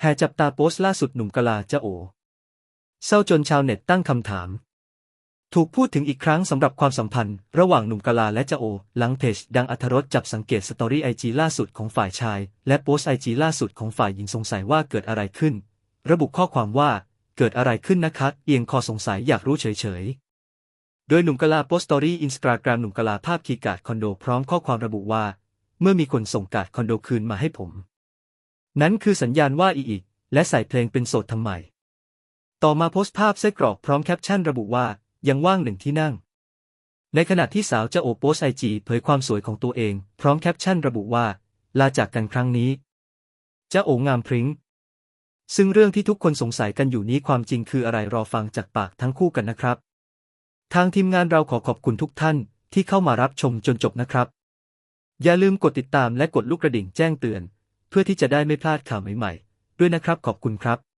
แห่จับตาโพสต์ล่าสุดหนุ่มกะลาจะโอ เศร้าจนชาวเน็ตตั้งคำถาม ถูกพูดถึงอีกครั้งสำหรับความสัมพันธ์ ระหว่างหนุ่มกะลาและจะโอ หลังเพจดังอัธรสจับสังเกตสตอรี่ไอจีล่าสุดของฝ่ายชาย และโพสต์ไอจีล่าสุดของฝ่ายหญิงสงสัยว่าเกิดอะไรขึ้น ระบุข้อความว่าเกิดอะไรขึ้นนะคะเอียงคอสงสัยอยากรู้เฉยๆ โดยหนุ่มกะลาโพสต์สตอรี่อินสตาแกรมหนุ่มกะลาภาพคีการ์ดคอนโดพร้อมข้อความระบุว่า เมื่อมีคนส่งการ์ดคอนโดคืนมาให้ผม นั้นคือสัญญาณว่าอีอีกและใส่เพลงเป็นโสดทำไม ต่อมาโพสต์ภาพไส้กรอกพร้อมแคปชั่นระบุว่ายังว่างหนึ่งที่นั่ง ในขณะที่สาวเจะโอโพสไอจีเผยความสวยของตัวเอง พร้อมแคปชั่นระบุว่า ลาจากกันครั้งนี้เจ้าโองามพริ้ง ซึ่งเรื่องที่ทุกคนสงสัยกันอยู่นี้ความจริงคืออะไรรอฟังจากปากทั้งคู่กันนะครับ ทางทีมงานเราขอขอบคุณทุกท่านที่เข้ามารับชมจนจบนะครับ อย่าลืมกดติดตามและกดลูกกระดิ่งแจ้งเตือน พื่อที่จะได้ไม่พลาดข่าวใหม่ๆ ด้วยนะครับขอบคุณครับ